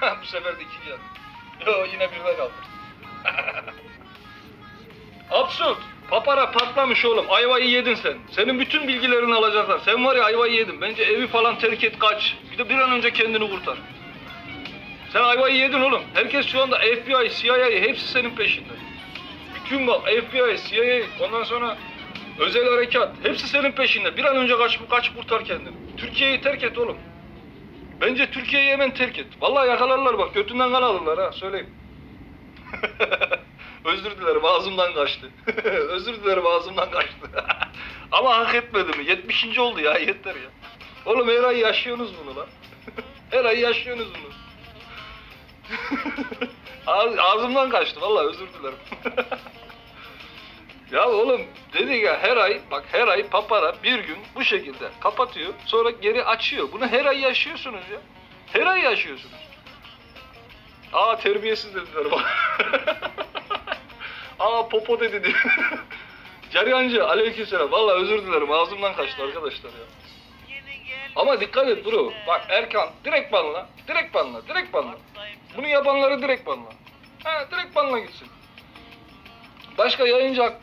Bu sefer de iki geldi. Yo yine birde kaldı. Absürt. Papara patlamış oğlum. Ayvayı yedin sen. Senin bütün bilgilerini alacaklar. Sen var ya ayvayı yedin. Bence evi falan terk et kaç. Bir de bir an önce kendini kurtar. Sen ayvayı yedin oğlum. Herkes şu anda FBI, CIA hepsi senin peşinde. Bütün bak FBI, CIA ondan sonra özel harekat hepsi senin peşinde. Bir an önce kaç, kaç kurtar kendini. Türkiye'yi terk et oğlum. Bence Türkiye'yi hemen terk et. Vallahi yakalarlar bak götünden kan alırlar ha söyleyeyim. Özür dilerim ağzımdan kaçtı. Özür dilerim ağzımdan kaçtı. Ama hak etmedi mi? 70. oldu ya yeter ya. Oğlum her ay yaşıyorsunuz bunu lan. her ay yaşıyorsunuz bunu. Ağz- Ağzımdan kaçtı vallahi özür dilerim. Ya oğlum dedik ya her ay bak her ay papara bir gün bu şekilde kapatıyor sonra geri açıyor. Bunu her ay yaşıyorsunuz ya. Her ay yaşıyorsunuz. Aa terbiyesiz dediler bana. Aa popo dedi diyor. Ceryancı aleykümselam. Vallahi özür dilerim ağzımdan kaçtı arkadaşlar ya. Ama dikkat et bro. Bak Erkan direkt banla. Direkt banla. Direkt banla. Bunu yapanları direkt banla. Ha direkt banla gitsin. Başka yayıncı hakkı